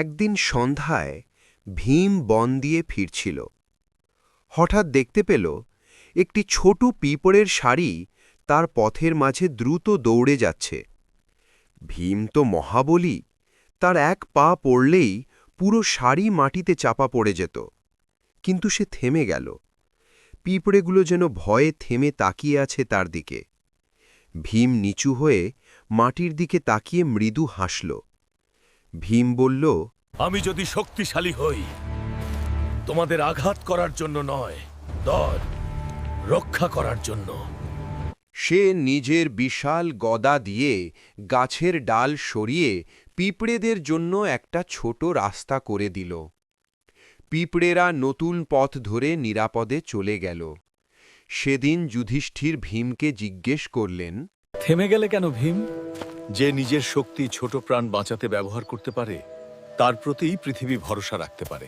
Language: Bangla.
একদিন সন্ধ্যায় ভীম বন দিয়ে ফিরছিল। হঠাৎ দেখতে পেল, একটি ছোট পিঁপড়ের শাড়ি তার পথের মাঝে দ্রুত দৌড়ে যাচ্ছে। ভীম তো মহাবলী, তার এক পা পড়লেই পুরো শাড়ি মাটিতে চাপা পড়ে যেত। কিন্তু সে থেমে গেল। পিঁপড়েগুলো যেন ভয়ে থেমে তাকিয়ে আছে তার দিকে। ভীম নিচু হয়ে মাটির দিকে তাকিয়ে মৃদু হাসল। ভীম বলল আমি যদি শক্তিশালী হই তোমাদের আঘাত করার জন্য নয় দর রক্ষা করার জন্য। সে নিজের বিশাল গদা দিয়ে গাছের ডাল সরিয়ে পিঁপড়েদের জন্য একটা ছোট রাস্তা করে দিল। পিঁপড়েরা নতুন পথ ধরে নিরাপদে চলে গেল। সেদিন যুধিষ্ঠির ভীমকে জিজ্ঞেস করলেন থেমে গেলে কেন ভীম? যে নিজের শক্তি ছোট প্রাণ বাঁচাতে ব্যবহার করতে পারে, তার প্রতিই পৃথিবী ভরসা রাখতে পারে।